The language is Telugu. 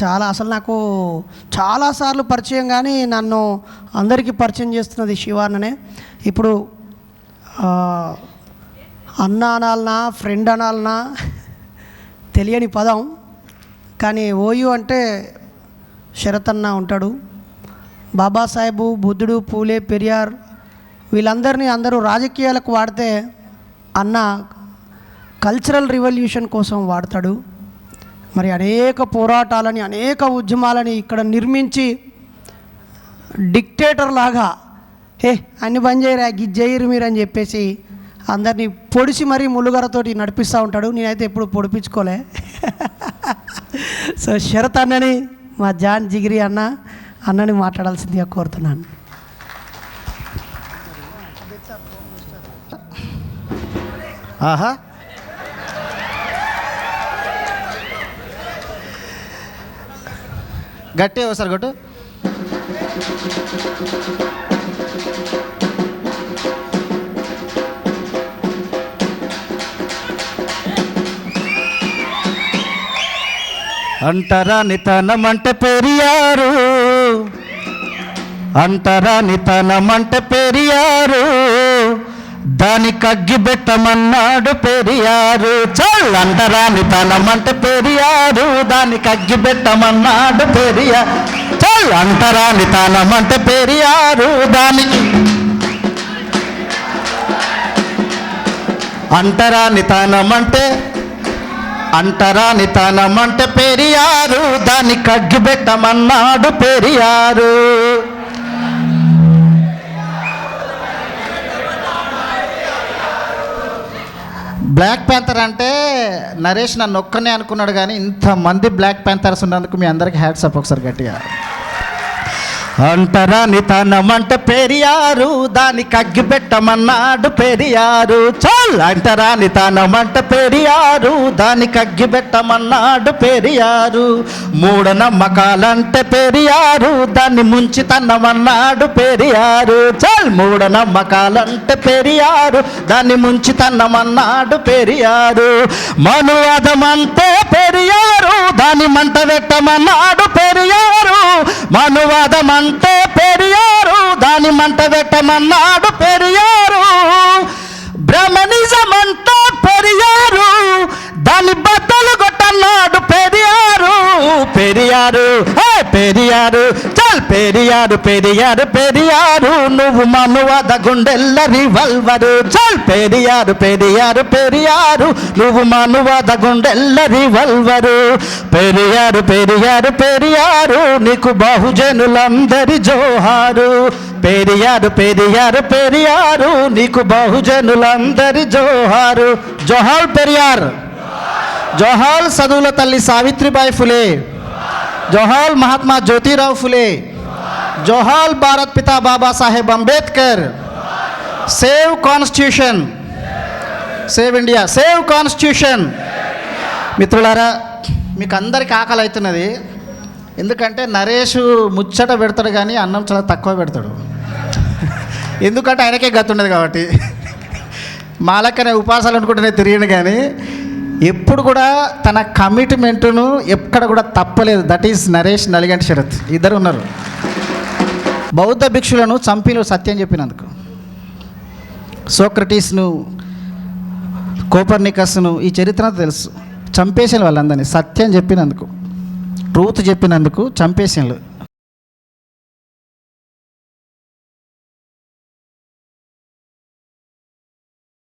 చాలా అసలు నాకు చాలాసార్లు పరిచయం కానీ నన్ను అందరికీ పరిచయం చేస్తున్నది శివాన్ననే ఇప్పుడు అన్న అనాలనా ఫ్రెండ్ అనాలనా తెలియని పదం. కానీ ఓయు అంటే శరత్ అన్న ఉంటాడు. బాబాసాహెబు బుద్ధుడు పూలే పెరియార్ వీళ్ళందరినీ అందరూ రాజకీయాలకు వాడితే అన్న కల్చరల్ రివల్యూషన్ కోసం వాడతాడు. మరి అనేక పోరాటాలని అనేక ఉద్యమాలని ఇక్కడ నిర్మించి డిక్టేటర్ లాగా హే అన్ని బంద్ చేయరా గిజ్ చేయరు మీరు అని చెప్పేసి అందరినీ పొడిచి మరీ ములుగరతోటి నడిపిస్తూ ఉంటాడు. నేనైతే ఎప్పుడు పొడిపించుకోలే. సో శరత్ అన్నని మా జాన్ జిగిరి అన్న అన్నని మాట్లాడాల్సిందిగా కోరుతున్నాను. ఆహా. గట్టి ఒకసారి కొట్టు. అంటారా నితనం అంటే పెరియారు. అంటారా నితనం అంటే పెరియారు. దానికి అగ్గిబెట్టమన్నాడు పెరియారు. చల్ అంటారా అంటే పెరియారు. దానికి అగ్గిబెట్టమన్నాడు పెరియారు చల్ అంటారా పెరియారు. దానికి అంటరాని తనమంటే అంటరాని తనమంటే పెరియారు. దాన్ని అగ్గిబెట్టమన్నాడు పెరియారు. బ్లాక్ ప్యాంథర్ అంటే నరేష్ నన్ను ఒక్కనే అనుకున్నాడు కానీ ఇంతమంది బ్లాక్ ప్యాంథర్స్ ఉన్నందుకు మీ అందరికి హ్యాట్సప్ ఒకసారి గట్టిగా. అంటరా నితనం అంటే పెరియారు దానికి అగ్గి పెట్టమన్నాడు పెరియారు. చాల్! అంటరా నితనం అంటే పెరియారు దానికి అగ్గి పెట్టమన్నాడు పెరియారు. మూఢ నమ్మకాలంటే పెరియారు దాన్ని ముంచి తన్నమన్నాడు పెరియారు. చాల్! మూఢ నమ్మకాలంటే పెరియారు దాన్ని ముంచి తన్నమన్నాడు పెరియారు. మనువాదమంటే పెరియారు దాన్ని మంట పెట్టమన్నాడు మనువాదం అంటే పెరియారు దాని మంట పెట్టమన్నాడు పెరియారు. బ్రహ్మనిజం అంటే పెరియారు. పెరియారు పెరియారు పెరియారు నువ్వు మనువాద గుండెల్ల రివల్వరు చల్ పెరియారు పెరియారు పెరియారు నువ్వు మనువాద గుండెల్ల రివల్వరు పెరియారు పెరియారు పెరియారు నీకు బహుజనులందరి జోహారు. పెరియారు పెరియారు పెరియారు నీకు బహుజనులందరి జోహారు. జోహార్ పెరియార్. జోహాల్ సదువుల తల్లి సావిత్రిబాయి ఫులే. జోహాల్ మహాత్మా జ్యోతిరావు ఫులే. జోహాల్ భారత్ పితా Babasaheb Ambedkar save constitution save India save constitution మిత్రులారా మీకు అందరికి ఆకలి అవుతున్నది. ఎందుకంటే నరేష్ ముచ్చట పెడతాడు కానీ అన్నం చాలా తక్కువ పెడతాడు. ఎందుకంటే ఆయనకే గతుండదు కాబట్టి. మాలక్కనే ఉపాసాలు అనుకుంటేనే తిరిగిన కానీ ఎప్పుడు కూడా తన కమిట్మెంట్ను ఎక్కడ కూడా తప్పలేదు. That is Naresh Naliganti Sharath. ఇద్దరు ఉన్నారు. బౌద్ధ భిక్షులను చంపిలు సత్యం చెప్పినందుకు. సోక్రటీస్ను కోపర్నికస్ను ఈ చరిత్ర తెలుసు. చంపేసిన వాళ్ళందరినీ సత్యం చెప్పినందుకు ట్రూత్ చెప్పినందుకు చంపేసినలు.